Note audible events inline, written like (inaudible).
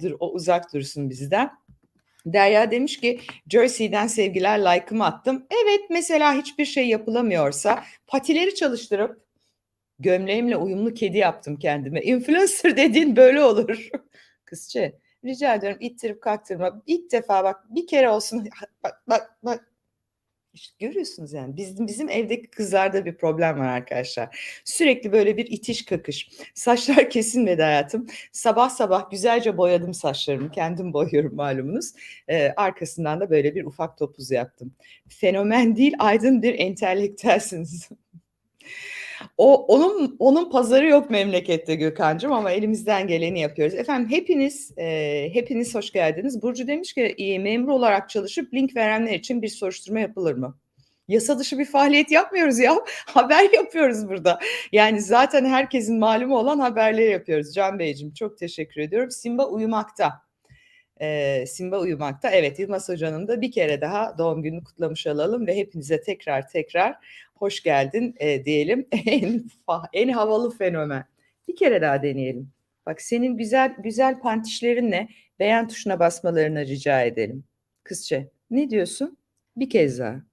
dur o uzak dursun bizden. Derya demiş ki Jersey'den sevgiler like'ımı attım. Evet mesela hiçbir şey yapılamıyorsa patileri çalıştırıp gömleğimle uyumlu kedi yaptım kendime. Influencer dediğin böyle olur. (laughs) Kızçe rica ediyorum ittirip kalktırma. İlk defa bak bir kere olsun bak bak bak İşte görüyorsunuz yani bizim bizim evdeki kızlarda bir problem var arkadaşlar. Sürekli böyle bir itiş kakış. Saçlar (laughs) kesilmedi hayatım. Sabah sabah güzelce boyadım saçlarımı. Kendim boyuyorum malumunuz. Ee, arkasından da böyle bir ufak topuz yaptım. Fenomen değil aydın bir entelektüelsiniz. (laughs) O onun onun pazarı yok memlekette Gökhan'cığım ama elimizden geleni yapıyoruz. Efendim hepiniz e, hepiniz hoş geldiniz. Burcu demiş ki e, memur olarak çalışıp link verenler için bir soruşturma yapılır mı? Yasa dışı bir faaliyet yapmıyoruz ya. (laughs) Haber yapıyoruz burada. Yani zaten herkesin malumu olan haberleri yapıyoruz. Can Beyciğim çok teşekkür ediyorum. Simba uyumakta. Ee, Simba uyumakta. Evet Yılmaz Hoca'nın da bir kere daha doğum gününü kutlamış olalım ve hepinize tekrar tekrar hoş geldin e, diyelim. (laughs) en, en havalı fenomen. Bir kere daha deneyelim. Bak senin güzel güzel pantişlerinle beğen tuşuna basmalarını rica edelim. Kızçe ne diyorsun? Bir kez daha.